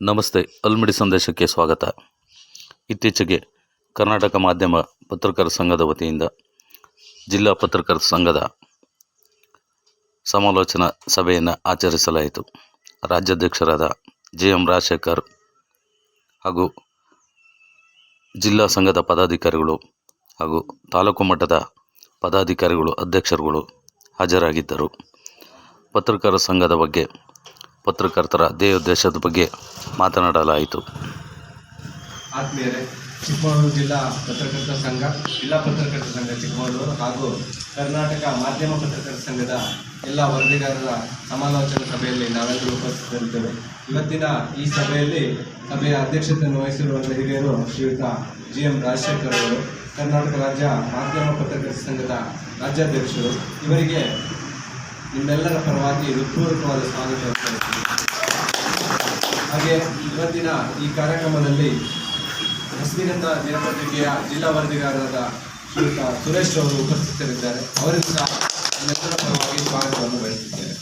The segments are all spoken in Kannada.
ನಮಸ್ತೆ, ಅಲ್ಮಿಡಿ ಸಂದೇಶಕ್ಕೆ ಸ್ವಾಗತ. ಇತ್ತೀಚೆಗೆ ಕರ್ನಾಟಕ ಮಾಧ್ಯಮ ಪತ್ರಕರ್ತರ ಸಂಘದ ವತಿಯಿಂದ ಜಿಲ್ಲಾ ಪತ್ರಕರ್ತರ ಸಂಘದ ಸಮಾಲೋಚನಾ ಸಭೆಯನ್ನು ಆಚರಿಸಲಾಯಿತು. ರಾಜ್ಯಾಧ್ಯಕ್ಷರಾದ ಜೆ ಎಂ ರಾಜಶೇಖರ್ ಹಾಗೂ ಜಿಲ್ಲಾ ಸಂಘದ ಪದಾಧಿಕಾರಿಗಳು ಹಾಗೂ ತಾಲೂಕು ಮಟ್ಟದ ಪದಾಧಿಕಾರಿಗಳು, ಅಧ್ಯಕ್ಷರುಗಳು ಹಾಜರಾಗಿದ್ದರು. ಪತ್ರಕರ್ತರ ಸಂಘದ ಬಗ್ಗೆ ಪತ್ರಕರ್ತರ ಧ್ಯೇಯೋದ್ದೇಶದ ಬಗ್ಗೆ ಮಾತನಾಡಲಾಯಿತು. ಆತ್ಮೀಯರೇ, ಚಿಕ್ಕಮಗಳೂರು ಜಿಲ್ಲಾ ಪತ್ರಕರ್ತರ ಸಂಘ, ಜಿಲ್ಲಾ ಪತ್ರಕರ್ತರ ಸಂಘ ಚಿಕ್ಕಮಗಳೂರು ಹಾಗೂ ಕರ್ನಾಟಕ ಮಾಧ್ಯಮ ಪತ್ರಕರ್ತರ ಸಂಘದ ಎಲ್ಲ ವರದಿಗಾರರ ಸಮಾಲೋಚನಾ ಸಭೆಯಲ್ಲಿ ನಾವೆಲ್ಲರೂ ಉಪಸ್ಥಿತರಿದ್ದೇವೆ. ಇವತ್ತಿನ ಈ ಸಭೆಯಲ್ಲಿ ಸಭೆಯ ಅಧ್ಯಕ್ಷತೆಯನ್ನು ವಹಿಸಿರುವ ಹಿರಿಯರು ಶ್ರೀಯುತ ಜಿ ಎಂ ರಾಜಶೇಖರ್ ಅವರು, ಕರ್ನಾಟಕ ರಾಜ್ಯ ಮಾಧ್ಯಮ ಪತ್ರಕರ್ತರ ಸಂಘದ ರಾಜ್ಯಾಧ್ಯಕ್ಷರು, ಇವರಿಗೆ ನಿಮ್ಮೆಲ್ಲರ ಪರವಾಗಿ ಹೃತ್ಪೂರ್ವಕವಾದ ಸ್ವಾಗತ. ಹಾಗೆ ಇವತ್ತಿನ ಈ ಕಾರ್ಯಕ್ರಮದಲ್ಲಿ ಹಸ್ತಿನಂತ ದಿನಪತ್ರಿಕೆಯ ಜಿಲ್ಲಾ ವರದಿಗಾರರಾದ ಶ್ರೀಯುತ ಸುರೇಶ್ ಅವರು ಉಪಸ್ಥಿತರಿದ್ದಾರೆ. ಅವರಿಂದ ನಮ್ಮೆಲ್ಲರ ಪರವಾಗಿ ಸ್ವಾಗತವನ್ನು ಬಯಸುತ್ತೇನೆ.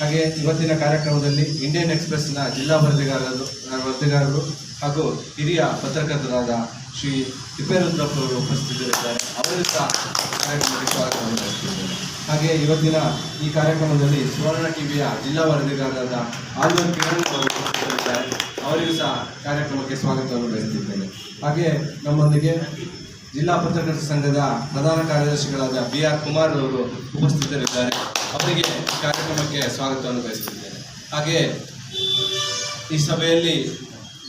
ಹಾಗೆ ಇವತ್ತಿನ ಕಾರ್ಯಕ್ರಮದಲ್ಲಿ ಇಂಡಿಯನ್ ಎಕ್ಸ್ಪ್ರೆಸ್ನ ಜಿಲ್ಲಾ ವರದಿಗಾರರು ವರದಿಗಾರರು ಹಾಗೂ ಹಿರಿಯ ಪತ್ರಕರ್ತರಾದ ಶ್ರೀ ತಿಪ್ಪೇರುದ್ರಪ್ಪ ಅವರು ಉಪಸ್ಥಿತರಿದ್ದಾರೆ. ಅವರಿಗೂ ಸಹ ಕಾರ್ಯಕ್ರಮಕ್ಕೆ ಸ್ವಾಗತವನ್ನು ಬಯಸುತ್ತೇನೆ. ಹಾಗೆ ಇವತ್ತಿನ ಈ ಕಾರ್ಯಕ್ರಮದಲ್ಲಿ ಸುವರ್ಣ ಟಿವಿಯ ಜಿಲ್ಲಾ ವರದಿಗಾರರಾದ ಆಲ್ವರ್ ಕಿರಣ್ ಅವರಿಗೂ ಸಹ ಕಾರ್ಯಕ್ರಮಕ್ಕೆ ಸ್ವಾಗತವನ್ನು ಬಯಸುತ್ತಿದ್ದೇನೆ. ಹಾಗೆ ನಮ್ಮೊಂದಿಗೆ ಜಿಲ್ಲಾ ಪತ್ರಕರ್ತರ ಸಂಘದ ಪ್ರಧಾನ ಕಾರ್ಯದರ್ಶಿಗಳಾದ ಬಿ ಆರ್ ಕುಮಾರ್ ಅವರು ಉಪಸ್ಥಿತರಿದ್ದಾರೆ. ಅವರಿಗೆ ಕಾರ್ಯಕ್ರಮಕ್ಕೆ ಸ್ವಾಗತವನ್ನು ಬಯಸುತ್ತಿದ್ದೇನೆ. ಹಾಗೆ ಈ ಸಭೆಯಲ್ಲಿ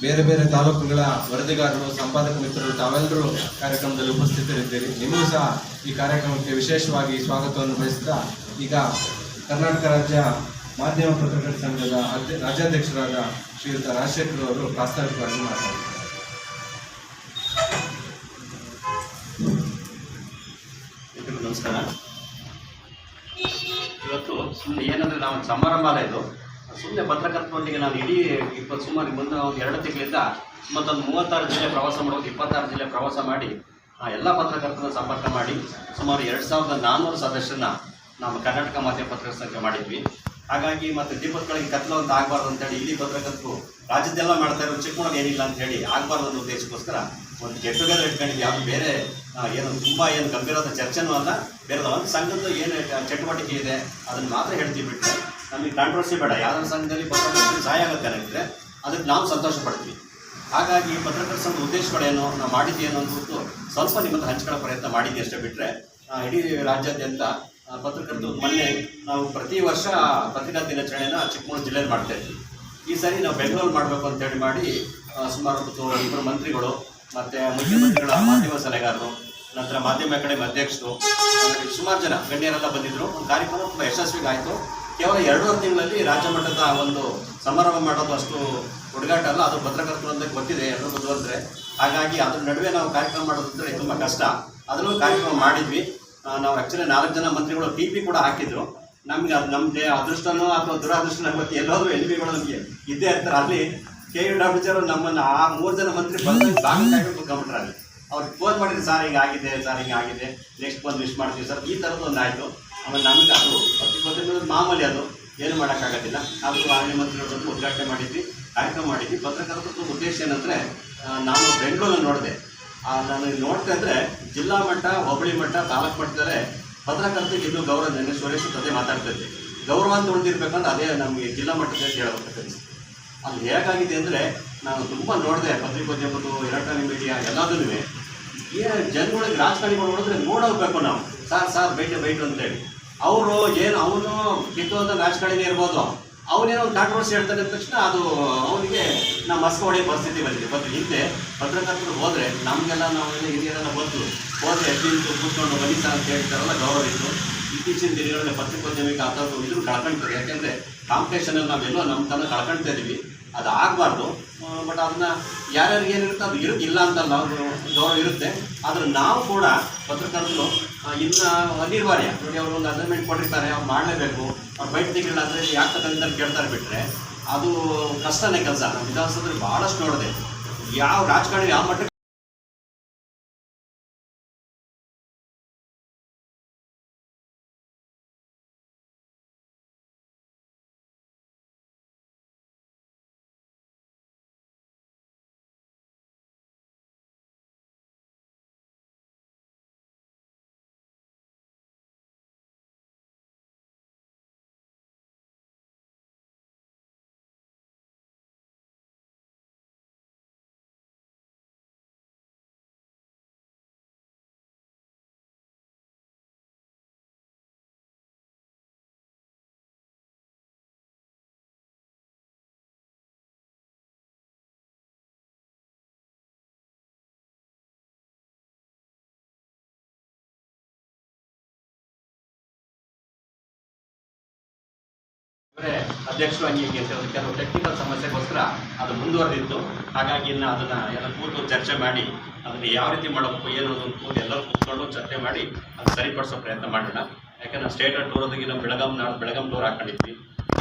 ಬೇರೆ ಬೇರೆ ತಾಲೂಕುಗಳ ವರದಿಗಾರರು, ಸಂಪಾದಕ ಮಿತ್ರರು, ತಾವೆಲ್ಲರೂ ಕಾರ್ಯಕ್ರಮದಲ್ಲಿ ಉಪಸ್ಥಿತರಿದ್ದೀರಿ. ನಿಮಗೂ ಸಹ ಈ ಕಾರ್ಯಕ್ರಮಕ್ಕೆ ವಿಶೇಷವಾಗಿ ಸ್ವಾಗತವನ್ನು ಬಯಸ್ತಾ ಈಗ ಕರ್ನಾಟಕ ರಾಜ್ಯ ಮಾಧ್ಯಮ ಪತ್ರಕರ್ತ ಸಂಘದ ರಾಜ್ಯಾಧ್ಯಕ್ಷರಾದ ಶ್ರೀಯುತ ರಾಜಶೇಖರ್ ಅವರು ಪ್ರಾಸ್ತಾವಿಕವಾಗಿ ಮಾತಾಡ್ತಾರೆ ನಮಸ್ಕಾರ. ಇವತ್ತು ಸುಮ್ಮನೆ ಏನಂದ್ರೆ ನಾವು ಸಮಾರಂಭ ಅಲ್ಲ ಇದು. ಸುಮ್ಮನೆ ಪತ್ರಕರ್ತರೊಂದಿಗೆ ನಾನು ಇಡೀ ಇಪ್ಪತ್ತು ಸುಮಾರು ಮುಂದೆ ಒಂದು ಎರಡು ತಿಂಗಳಿಂದ ಮತ್ತೊಂದು ಮೂವತ್ತಾರು ಜಿಲ್ಲೆ ಪ್ರವಾಸ ಮಾಡೋದು ಇಪ್ಪತ್ತಾರು ಜಿಲ್ಲೆ ಪ್ರವಾಸ ಮಾಡಿ, ಆ, ಎಲ್ಲ ಪತ್ರಕರ್ತರನ್ನ ಸಂಪರ್ಕ ಮಾಡಿ, ಸುಮಾರು ಎರಡು ಸಾವಿರದ ನಾನ್ನೂರು ಸದಸ್ಯರನ್ನ ನಮ್ಮ ಕರ್ನಾಟಕ ಮಾಧ್ಯಮ ಪತ್ರಕರ್ತರ ಸಂಘ ಮಾಡಿದ್ವಿ. ಹಾಗಾಗಿ ಮತ್ತೆ ದೀಪಗಳಿಗೆ ಕತ್ಲು ಅಂತ ಆಗಬಾರ್ದು ಅಂತೇಳಿ ಇಲ್ಲಿ ಪತ್ರಕರ್ತರು ರಾಜ್ಯದೆಲ್ಲ ಮಾಡ್ತಾ ಇರೋ ಚಿಕ್ಕಮಗಳೂರು ಏನಿಲ್ಲ ಅಂತ ಹೇಳಿ ಆಗಬಾರ್ದು ಅನ್ನೋ ಉದ್ದೇಶಕ್ಕೋಸ್ಕರ ಒಂದು ಗೆಟ್ ಟುಗೆದರ್ ಇಟ್ಕೊಂಡಿದ್ವಿ. ಯಾವುದು ಬೇರೆ ಏನು ತುಂಬ ಏನು ಗಂಭೀರವಾದ ಚರ್ಚೆನೂ ಅಲ್ಲ ಬೇರೆ ಒಂದು ಸಂಘದ ಏನು ಚಟುವಟಿಕೆ ಇದೆ, ಅದನ್ನು ಮಾತ್ರ ಹೇಳ್ತೀವಿ ಬಿಟ್ಟರೆ ನಮಗೆ ಕಾಂಟ್ರವರ್ಸಿ ಬೇಡ. ಯಾವ್ದಾದ್ರು ಸಂಘದಲ್ಲಿ ಪತ್ರಕರ್ತರಿಗೆ ಸಹಾಯ ಆಗುತ್ತೆ ಅನ್ನಿದ್ರೆ ಅದಕ್ಕೆ ನಾವು ಸಂತೋಷ ಪಡ್ತೀವಿ ಹಾಗಾಗಿ ಪತ್ರಕರ್ತರ ಸಂಘದ ಉದ್ದೇಶಗಳೇನು ನಾವು ಮಾಡಿದ್ದೇನು ಅಂದ್ಬಿಟ್ಟು ಸ್ವಲ್ಪ ನಿಮ್ಮ ಹತ್ರ ಹಂಚ್ಕೊಳ್ಳೋ ಪ್ರಯತ್ನ ಮಾಡಿದ್ದೆ ಅಷ್ಟೇ ಬಿಟ್ಟರೆ ಇಡೀ ರಾಜ್ಯಾದ್ಯಂತ ಪತ್ರಕರ್ತರು ಮೊನ್ನೆ ನಾವು ಪ್ರತಿ ವರ್ಷ ಪತ್ರಿಕಾ ದಿನಾಚರಣೆಯನ್ನು ಚಿಕ್ಕಮಗಳೂರು ಜಿಲ್ಲೆಯಲ್ಲಿ ಮಾಡ್ತಾ ಇದ್ವಿ. ಈ ಸಾರಿ ನಾವು ಬೆಂಗಳೂರು ಮಾಡಬೇಕು ಅಂತೇಳಿ ಮಾಡಿ ಸುಮಾರು ಇಬ್ಬರು ಮಂತ್ರಿಗಳು, ಮತ್ತು ಮುಖ್ಯಮಂತ್ರಿಗಳ ಮಾಧ್ಯಮ ಸಲಹೆಗಾರರು, ನಂತರ ಮಾಧ್ಯಮ ಅಕಾಡೆಮಿ ಅಧ್ಯಕ್ಷರು ಸುಮಾರು ಜನ ಗಣ್ಯರೆಲ್ಲ ಬಂದಿದ್ದರು ಒಂದು ಕಾರ್ಯಕ್ರಮ ತುಂಬ ಯಶಸ್ವಿಗೆ ಆಯಿತು ಕೇವಲ ಎರಡೂವರೆ ತಿಂಗಳಲ್ಲಿ ರಾಜ್ಯ ಮಟ್ಟದ ಒಂದು ಸಮಾರಂಭ ಮಾಡೋದು ಅಷ್ಟು ಹುಡುಗಾಟ ಅಲ್ಲ, ಅದು ಪತ್ರಕರ್ತರು ಅಂತ ಗೊತ್ತಿದೆ, ಎಲ್ಲರೂ ಬುದ್ಧಿವಂತರೆ ಹಾಗಾಗಿ ಅದ್ರ ನಡುವೆ ನಾವು ಕಾರ್ಯಕ್ರಮ ಮಾಡೋದಂದ್ರೆ ತುಂಬ ಕಷ್ಟ. ಅದನ್ನು ಕಾರ್ಯಕ್ರಮ ಮಾಡಿದ್ವಿ. ನಾವು ಆ್ಯಕ್ಚುಲಿ ನಾಲ್ಕು ಜನ ಮಂತ್ರಿಗಳು ಟಿ ಪಿ ಕೂಡ ಹಾಕಿದ್ರು. ನಮ್ಗೆ ಅದು ನಮಗೆ ಅದೃಷ್ಟನೋ ಅಥವಾ ದುರಾದೃಷ್ಟನೋ ಗೊತ್ತಿ, ಎಲ್ಲಾದ್ರು ಎಲ್ ಬಿಗಳು ನಮಗೆ ಇದ್ದೇ ಇರ್ತಾರೆ. ಅಲ್ಲಿ ಕೆ ಯು ಡಬ್ಲ್ಯೂ ನಮ್ಮನ್ನು ಆ ಮೂರು ಜನ ಮಂತ್ರಿ ಬಂದು ಬಾಗಿಲು ಅಲ್ಲಿ ಅವ್ರಿಗೆ ಫೋನ್ ಮಾಡಿದ್ರು, ಸರ್ ಹಿಂಗೆ ಆಗಿದೆ ಸರ್ ಹಿಂಗೆ ಆಗಿದೆ ನೆಕ್ಸ್ಟ್ ಬಂದು ವಿಶ್ ಮಾಡ್ತೀವಿ ಸರ್. ಈ ಥರದ್ದು ಒಂದು ಆಯಿತು ಆಮೇಲೆ ನಮಗೆ ಅದು ಪ್ರತಿಪತ್ತಿ ಮಾಮೂಲಿ ಅದು. ಏನು ಮಾಡೋಕ್ಕಾಗೋದಿಲ್ಲ. ನಾವು ಅರಣ್ಯ ಮಂತ್ರಿಗಳು ಬಂದು ಉದ್ಘಾಟನೆ ಮಾಡಿದ್ವಿ, ಕಾರ್ಯಕ್ರಮ ಮಾಡಿದ್ವಿ. ಪತ್ರಕರ್ತರ ಉದ್ದೇಶ ಏನಂದರೆ ನಾನು ಬೆಂಗಳೂರಲ್ಲಿ ನೋಡಿದೆ. ನಾನು ನೋಡ್ತಾ ಇದ್ರೆ ಜಿಲ್ಲಾ ಮಟ್ಟ, ಹೋಬಳಿ ಮಟ್ಟ, ತಾಲೂಕು ಮಟ್ಟದಲ್ಲೇ ಪತ್ರಕರ್ತರಿಗೆ ಇನ್ನೂ ಗೌರವ ನೆನೆ ಸುರೇಶ್ ಜೊತೆ ಮಾತಾಡ್ತಾ ಗೌರವ ಅಂತ ಉಳಿದಿರ್ಬೇಕಂದ್ರೆ ಅದೇ ನಮಗೆ ಜಿಲ್ಲಾ ಮಟ್ಟದಲ್ಲಿ ಹೇಳಬೇಕು ಅಲ್ಲಿ ಹೇಗಾಗಿದೆ ಅಂದರೆ, ನಾನು ತುಂಬ ನೋಡಿದೆ ಪತ್ರಿಕೋದ್ಯಮದ್ದು ಎಲೆಕ್ಟ್ರಾನಿಕ್ ಮೀಡಿಯಾ ಎಲ್ಲದೂ ಏನು ಜನಗಳಿಗೆ ರಾಜಕಾರಣಿಗಳು ನೋಡಿದ್ರೆ ನೋಡೋಗ್ಬೇಕು ನಾವು. ಸಾರ್ ಸಾರ್, ಬೈಟ್, ಬೈಟು ಅಂತೇಳಿ. ಅವರು ಏನು, ಅವನು ಕಿತ್ತೋದ ರಾಜಕಾರಣಿನೇ ಇರ್ಬೋದು. ಅವನೇನೋ ಒಂದು ಕಾಂಟ್ರವರ್ಸಿ ಹೇಳ್ತಾನೆ ತಕ್ಷಣ ಅದು ಅವನಿಗೆ ನಮ್ಮ ಮಸ್ಕ ಹೊಡೆಯೋ ಪರಿಸ್ಥಿತಿ ಬಂದಿದೆ. ಬಟ್ ಹಿಂದೆ ಪತ್ರಕರ್ತರು ಹೋದರೆ ನಮಗೆಲ್ಲ ನಾವು ಹಿರಿಯರೆಲ್ಲ ಬಂದು ಹೋದರೆ ಎದ್ದು ಕೂತ್ಕೊಂಡು ಸರ್ ಅಂತ ಹೇಳ್ತಾರಲ್ಲ ಗೌರವ ಇತ್ತು. ಇತ್ತೀಚಿನ ದಿನಗಳಲ್ಲಿ ಪತ್ರಿಕೋದ್ಯಮಿಗೆ ಅದನ್ನು ಇದ್ರು ಕಳ್ಕೊಳ್ತಾರೆ ಯಾಕೆಂದರೆ ಕಾಂಪಿಟೇಷನಲ್ಲಿ ನಾವೆಲ್ಲೋ ನಮ್ಮ ತನಕ ಕಳ್ಕೊಳ್ತಾ ಇದ್ದೀವಿ ಅದು ಆಗಬಾರ್ದು. ಬಟ್ ಅದನ್ನ ಯಾರ್ಯಾರಿಗೆ ಏನಿರುತ್ತೆ ಅದು ಇರು ಇಲ್ಲ ಅಂತ ನಾವು ಗೌರವ ಇರುತ್ತೆ. ಆದರೆ ನಾವು ಕೂಡ ಪತ್ರಕರ್ತರು ಇನ್ನು ಅನಿವಾರ್ಯ. ನೋಡಿ, ಅವರು ಒಂದು ಅಸೈನ್ಮೆಂಟ್ ಕೊಟ್ಟಿರ್ತಾರೆ, ಅವ್ರು ಮಾಡಲೇಬೇಕು. ಅವ್ರು ಬೈಟ್ ತೆಗಿಲ್ಲ ಅಂದರೆ ಯಾಕೆ ಅಂತ ಕೇಳ್ತಾರೆ ಬಿಟ್ಟರೆ ಅದು ಕಷ್ಟನೇ ಕೆಲಸ. ವಿಧಾನಸಭೆ ಬಹಳಷ್ಟು ಭಾಳಷ್ಟು ನೋಡಿದೆ. ಯಾವ ರಾಜಕಾರಣಿ ಯಾವ ಮಟ್ಟಕ್ಕೆ ಅಧ್ಯಕ್ಷರು ಹಂಗೆ ಹೀಗೆ ಕೆಲವು ಟೆಕ್ನಿಕಲ್ ಸಮಸ್ಯೆಗೋಸ್ಕರ ಅದು ಮುಂದುವರೆದಿತ್ತು. ಹಾಗಾಗಿ ಇನ್ನು ಅದನ್ನು ಎಲ್ಲ ಕೂತು ಚರ್ಚೆ ಮಾಡಿ, ಅದನ್ನು ಯಾವ ರೀತಿ ಮಾಡಬೇಕು, ಏನು ಕೂತು ಎಲ್ಲರೂ ಕೂತ್ಕೊಂಡು ಚರ್ಚೆ ಮಾಡಿ ಅದು ಸರಿಪಡಿಸೋ ಪ್ರಯತ್ನ ಮಾಡೋಣ. ಯಾಕಂದ್ರೆ ಸ್ಟೇಟ್ ಟೂರ್ ಹೋಗಿ ನಮ್ಮ ಬೆಳಗಾಂ ನಾಳೆ ಬೆಳಗಾಂ ಟೂರ್ ಹಾಕೊಂಡಿದ್ವಿ.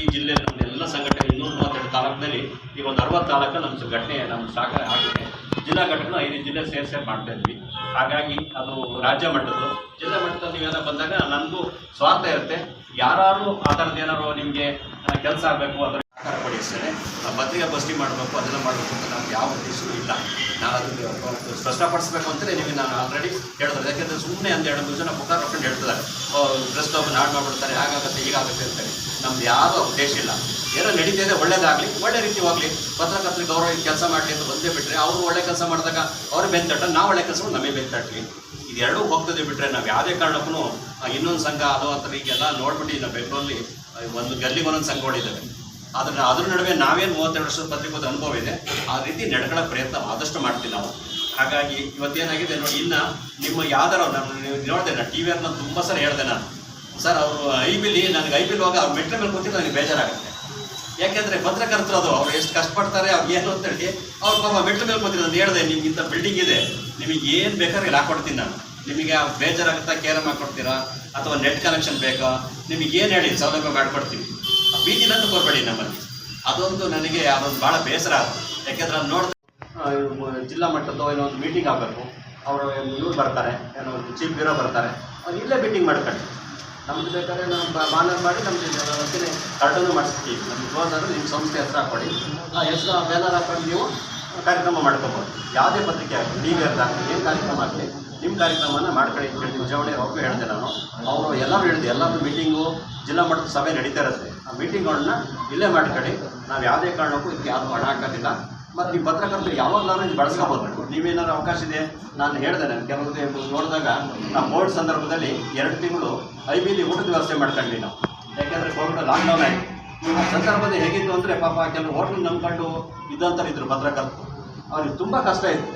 ಈ ಜಿಲ್ಲೆಯಲ್ಲಿ ನಮ್ಮ ಎಲ್ಲ ಸಂಘಟನೆ ಇನ್ನೂರ ಮೂವತ್ತೆರಡು ತಾಲೂಕಿನಲ್ಲಿ ಈ ಒಂದು ಅರವತ್ತು ತಾಲೂಕು ನಮ್ಮ ಘಟನೆ ನಮ್ಮ ಶಾಖೆ ಆಗಿದೆ. ಜಿಲ್ಲಾ ಘಟಕನ ಐದು ಜಿಲ್ಲೆ ಸೇರಿ ಮಾಡ್ತಾ ಇದ್ವಿ. ಹಾಗಾಗಿ ಅದು ರಾಜ್ಯ ಮಟ್ಟದ್ದು. ಜಿಲ್ಲಾ ಮಟ್ಟದಲ್ಲಿ ನೀವೆಲ್ಲ ಬಂದಾಗ ನನಗೂ ಸ್ವಾರ್ಥ ಇರುತ್ತೆ. ಯಾರು ಆ ಥರದ್ದು ಏನಾದ್ರು ನಿಮಗೆ ಕೆಲಸ ಆಗಬೇಕು ಅದರ ಕೊಡಿ ಅಷ್ಟೇ ಪತ್ರಿಕಾ ಗೋಷ್ಠಿ ಮಾಡಬೇಕು, ಅದೆಲ್ಲ ಮಾಡಬೇಕು ಅಂತ ನಮ್ಗೆ ಯಾವ ಉದ್ದೇಶವೂ ಇಲ್ಲ. ನಾನು ಅದನ್ನು ಸ್ಪಷ್ಟಪಡಿಸ್ಬೇಕು ಅಂತಲೇ ನೀವು ನಾನು ಆಲ್ರೆಡಿ ಹೇಳ್ತಾರೆ ಯಾಕೆಂದರೆ ಸುಮ್ಮನೆ ಅಂತ ಎರಡು ಮೂರು ಜನ ಮುಖ ಹಾಕೊಂಡು ಹೇಳ್ತಿದ್ದಾರೆ. ಡ್ರೆಸ್ ಕ್ಲಬ್ ನಾಡು ಮಾಡ್ಬಿಡ್ತಾರೆ, ಹಾಗಾಗುತ್ತೆ, ಹೀಗಾಗುತ್ತೆ ಅಂತಾರೆ ನಮ್ದು ಯಾವ ಉದ್ದೇಶ ಇಲ್ಲ. ಏನೋ ನಡೀತಿದೆ ಒಳ್ಳೇದಾಗಲಿ, ಒಳ್ಳೆ ರೀತಿ ಹೋಗಲಿ. ಪತ್ರಕರ್ತರಿಗೆ ಗೌರವ ಕೆಲಸ ಮಾಡಲಿ ಅಂತ ಬಂದೇ ಬಿಟ್ಟರೆ ಅವರು ಒಳ್ಳೆ ಕೆಲಸ ಮಾಡಿದಾಗ ಅವ್ರು ಬೆಂತಟ್ಟ ನಾವು ಒಳ್ಳೆ ಕೆಲಸ ನಮಗೆ ಬೆಂತಟ್ಲಿ ಇದೆರಡೂ ಹೋಗ್ತದೆ ಬಿಟ್ಟರೆ ನಾವು ಯಾವುದೇ ಕಾರಣಕ್ಕೂ ಇನ್ನೊಂದು ಸಂಘ ಅದು ಅಂತ ಈಗೆಲ್ಲ ನೋಡ್ಬಿಟ್ಟು ನಾವು ಬೆಂಗಳೂರಲ್ಲಿ ಒಂದು ಗಲ್ಲಿಗೆ ಒಂದೊಂದು ಸಂಘಗಳಿದ್ದಾವೆ ಅದನ್ನ ಅದ್ರ ನಡುವೆ ನಾವೇನು ಮೂವತ್ತೆರಡು ವರ್ಷದ ಪತ್ರಿಕೋದ ಅನುಭವ ಇದೆ, ಆ ರೀತಿ ನಡ್ಕೊಳ್ಳೋ ಪ್ರಯತ್ನ ಆದಷ್ಟು ಮಾಡ್ತೀವಿ ನಾವು. ಹಾಗಾಗಿ ಇವತ್ತೇನಾಗಿದೆ ನೋಡಿ, ಇನ್ನು ನಿಮ್ಮ ಯಾವ್ದಾರು ನಾನು ನೋಡಿದೆ ನಾನು ಟಿ ವಿ ನಾನು ತುಂಬ ಸಲ ಹೇಳಿದೆ ನಾನು. ಸರ್, ಅವರು ಐ ಬಿಲಿ ನನಗೆ ಐ ಬಿಲ್ ಹೋಗ ಅವ್ರು ಮೆಟ್ರಿ ಮೇಲೆ ಕೂತಿದ್ದು ನನಗೆ ಬೇಜಾರಾಗುತ್ತೆ. ಯಾಕೆಂದರೆ ಪತ್ರಕರ್ತರು ಅದು, ಅವ್ರು ಎಷ್ಟು ಕಷ್ಟಪಡ್ತಾರೆ, ಅವ್ರು ಏನು ಅಂತೇಳಿ ಅವ್ರು ಪಾಪ ಮೆಟ್ರಿ ಮೇಲೆ ಕೂತಿದ್ರು ನಾನು ಹೇಳಿದೆ, ನಿಮ್ಗೆ ಇಂಥ ಬಿಲ್ಡಿಂಗ್ ಇದೆ, ನಿಮಗೆ ಏನು ಬೇಕಾದ್ರೆ ಹಾಕೊಡ್ತೀನಿ ನಾನು. ನಿಮಗೆ ಬೇಜಾರಾಗುತ್ತಾ ಕೇರಮ್ ಹಾಕೊಡ್ತೀರಾ ಅಥವಾ ನೆಟ್ ಕನೆಕ್ಷನ್ ಬೇಕಾ, ನಿಮಗೆ ಏನು ಹೇಳಿ ಸೌಲಭ್ಯ ಮಾಡ್ಕೊಡ್ತೀವಿ ಆ ಬೀದಿನಂತೂ ಕೊರಬೇಡಿ ನಮ್ಮಲ್ಲಿ. ಅದೊಂದು ನನಗೆ ಅದೊಂದು ಭಾಳ ಬೇಸರ ಯಾಕೆಂದ್ರೆ ನಾನು ಮ- ಜಿಲ್ಲಾ ಮಟ್ಟದ್ದು ಏನೋ ಒಂದು ಮೀಟಿಂಗ್ ಆಗಬೇಕು. ಅವರು ಇವ್ರು ಬರ್ತಾರೆ, ಏನೋ ಚೀಫ್ ಬ್ಯೂರೋ ಬರ್ತಾರೆ. ಅವ್ರು ಇಲ್ಲೇ ಮೀಟಿಂಗ್ ಮಾಡ್ಕೊಳ್ಳಿ ನಮ್ಗೆ ಬೇಕಾದ್ರೆ ನಾವು ಬಾನರ್ ಮಾಡಿ ನಮ್ದು ವ್ಯವಸ್ಥೆ ಕಾರ್ಟೂನು ಮಾಡಿಸ್ತೀವಿ. ನಮ್ಮ ಕ್ಲೋಸ್ ನಿಮ್ಮ ಸಂಸ್ಥೆ ಹೆಸರು ಹಾಕೊಳ್ಳಿ ಆ ಹೆಸರು ಬ್ಯಾನರ್ ಹಾಕೊಂಡು ನೀವು ಕಾರ್ಯಕ್ರಮ ಮಾಡ್ಕೋಬೋದು. ಯಾವುದೇ ಪತ್ರಿಕೆ ಆಗಲಿ ಟಿ ವಿ ಆಗಲಿ, ಏನು ಕಾರ್ಯಕ್ರಮ ಆಗಲಿ ನಿಮ್ಮ ಕಾರ್ಯಕ್ರಮನ ಮಾಡ್ಕೊಳ್ಳಿ ಅಂತ ಹೇಳಿ ಅವ್ರಿಗೂ ಹೇಳಿದೆ ನಾನು. ಅವರು ಎಲ್ಲರೂ ಹೇಳಿದೆ ಎಲ್ಲರೂ ಮೀಟಿಂಗು ಜಿಲ್ಲಾ ಮಟ್ಟದ ಸಭೆ ನಡೀತಾ ಇರುತ್ತೆ ಆ ಮೀಟಿಂಗ್ಗಳನ್ನ ಇಲ್ಲೇ ಮಾಡ್ಕೊಳ್ಳಿ. ನಾವು ಯಾವುದೇ ಕಾರಣಕ್ಕೂ ಇದಕ್ಕೆ ಯಾರು ಹಣ ಹಾಕೋದಿಲ್ಲ. ಮತ್ತು ನೀವು ಪತ್ರಕರ್ತರು ಯಾವಾಗಲಾದ್ರೂ ಇದು ಬಳಸ್ಕೋಬೋದು. ನೀವೇನಾದ್ರು ಅವಕಾಶ ಇದೆ? ನಾನು ಹೇಳಿದೆ ನಾನು ಕೆಲವೊಂದು ನೋಡಿದಾಗ ನಾವು ಬೋರ್ಡ್ ಸಂದರ್ಭದಲ್ಲಿ ಎರಡು ತಿಂಗಳು ಐ ಬಿಲಿ ಊಟದ ವ್ಯವಸ್ಥೆ ಮಾಡ್ಕೊಂಡ್ವಿ ನಾವು. ಯಾಕೆಂದರೆ ಕೋವಿಡ್ ಲಾಕ್ಡೌನ್ ಆಯಿತು. ಆ ಸಂದರ್ಭದಲ್ಲಿ ಹೇಗಿತ್ತು ಅಂದರೆ ಪಾಪ ಕೆಲವು ಹೋಟ್ಲ್ ನಂಬ್ಕೊಂಡು ಇದ್ದಂಥವ್ರು ಇದ್ರು ಪತ್ರಕರ್ತರು. ಅವ್ರಿಗೆ ತುಂಬ ಕಷ್ಟ ಇತ್ತು.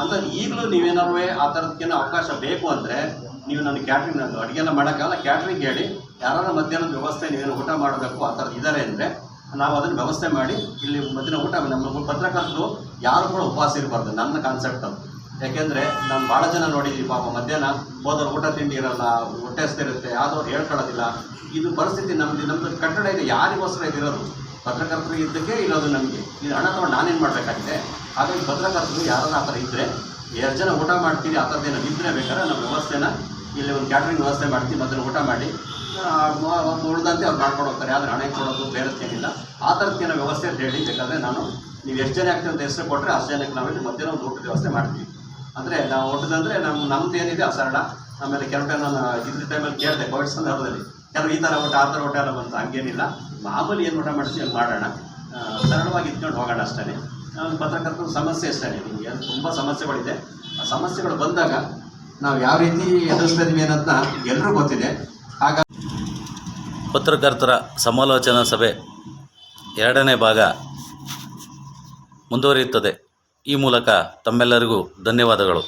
ಅಂದರೆ ಈಗಲೂ ನೀವೇನಾದ್ರೂ ಆ ಥರದಕ್ಕೇನೋ ಅವಕಾಶ ಬೇಕು ಅಂದರೆ ನೀವು ನನ್ನ ಕ್ಯಾಟ್ರಿಂಗ್ ಅಡುಗೆನ ಮಾಡೋಕ್ಕಲ್ಲ ಕ್ಯಾಟ್ರಿಂಗ್ ಹೇಳಿ ಯಾರು ಮಧ್ಯಾಹ್ನದ ವ್ಯವಸ್ಥೆ ನೀವೇನು ಊಟ ಮಾಡಬೇಕು ಆ ಥರದ್ದು ಇದ್ದಾರೆ ಅಂದರೆ ನಾವು ಅದನ್ನು ವ್ಯವಸ್ಥೆ ಮಾಡಿ ಇಲ್ಲಿ ಮಧ್ಯಾಹ್ನ ಊಟ ನಮ್ಮ ಪತ್ರಕರ್ತರು ಯಾರು ಕೂಡ ಉಪವಾಸ ಇರಬಾರ್ದು, ನನ್ನ ಕಾನ್ಸೆಪ್ಟ್ ಅದು. ಯಾಕೆಂದರೆ ನಾನು ಭಾಳ ಜನ ನೋಡಿದ್ದೀವಿ ಪಾಪ ಮಧ್ಯಾಹ್ನ ಹೋದವ್ರು ಊಟ ತಿಂಡಿ ಇರಲ್ಲ, ಹೊಟ್ಟೆ ಹಸ್ತಿರುತ್ತೆ ಯಾವ್ದವ್ರು ಹೇಳ್ಕೊಳ್ಳೋದಿಲ್ಲ. ಇದು ಪರಿಸ್ಥಿತಿ ನಮ್ಮದು ನಮ್ಮದು ಕಟ್ಟಡ ಇದೆ, ಯಾರಿಗೋಸ್ಕರ ಇದಿರೋದು? ಪತ್ರಕರ್ತರು ಇದ್ದಕ್ಕೆ ಇರೋದು ನಮಗೆ. ಇದು ಹಣ ತೊಗೊಂಡು ನಾನೇನು ಮಾಡಬೇಕಾಗಿದೆ? ಹಾಗಾಗಿ ಪತ್ರಕರ್ತರು ಯಾರಾದ್ರೂ ಆ ಥರ ಇದ್ದರೆ ಎರಡು ಜನ ಊಟ ಮಾಡ್ತೀರಿ, ಆ ಥರದ್ದೇನೋ ಇದ್ದರೆ ಬೇಕಾದ್ರೆ ನಮ್ಮ ವ್ಯವಸ್ಥೆನ ಇಲ್ಲಿ ಒಂದು ಕ್ಯಾಟ್ರಿಂಗ್ ವ್ಯವಸ್ಥೆ ಮಾಡ್ತೀವಿ ಮತ್ತೆ ಊಟ ಮಾಡಿ. ಒಂದು ಉಳಿದಂತೆ ಅವ್ರು ಮಾಡ್ಕೊಂಡು ಹೋಗ್ತಾರೆ. ಆದರೆ ಹಣ ಕೊಡೋದು ಬೇರೆದೇನಿಲ್ಲ ಆ ಥರದ್ದೇನೋ ವ್ಯವಸ್ಥೆ ಅಂತ ಹೇಳಿ, ಬೇಕಾದರೆ ನಾನು ನೀವು ಎಷ್ಟು ಜನ ಆಗ್ತೀವಿ ಅಂತ ಹೆಸರು ಕೊಟ್ಟರೆ ಅಷ್ಟು ಜನಕ್ಕೆ ನಾವಿಲ್ಲಿ ಮಧ್ಯಾಹ್ನ ಒಂದು ಊಟದ ವ್ಯವಸ್ಥೆ ಮಾಡ್ತೀವಿ. ಅಂದರೆ ನಾವು ಊಟದಂದರೆ ನಮ್ಮ ನಮ್ದು ಏನಿದೆ ಆ ಸರಳ ಆಮೇಲೆ ಕೆಲವು ಟೈಮ್ ನಾನು ಇದ್ರ ಟೈಮಲ್ಲಿ ಕೇಳಿದೆ ಕೋವಿಡ್ ಸಂದರ್ಭದಲ್ಲಿ. ಕೆಲವು ಈ ಥರ ಊಟ, ಆ ಥರ ಊಟ ಎಲ್ಲ ಬಂತು, ಹಂಗೇನಿಲ್ಲ. ಮಾಮೂಲಿ ಏನು ಊಟ ಮಾಡ್ತೀವಿ ಅಲ್ಲಿ ಮಾಡೋಣ. ಸರಳವಾಗಿ ಇದ್ಕೊಂಡು ಹೋಗೋಣ ಅಷ್ಟೇ. ಪತ್ರಕರ್ತರ ಸಮಸ್ಯೆ ಅಷ್ಟೇ. ನಿಮಗೆ ತುಂಬ ಸಮಸ್ಯೆಗಳಿದೆ. ಆ ಸಮಸ್ಯೆಗಳು ಬಂದಾಗ ನಾವು ಯಾವ ರೀತಿ ಎದುರಿಸ್ತಾ ಇದೀವಿ ಅನ್ನೋದನ್ನ ಎಲ್ಲರೂ ಗೊತ್ತಿದೆ. ಹಾಗಾಗಿ ಪತ್ರಕರ್ತರ ಸಮಾಲೋಚನಾ ಸಭೆ ಎರಡನೇ ಭಾಗ ಮುಂದುವರಿಯುತ್ತದೆ. ಈ ಮೂಲಕ ತಮ್ಮೆಲ್ಲರಿಗೂ ಧನ್ಯವಾದಗಳು.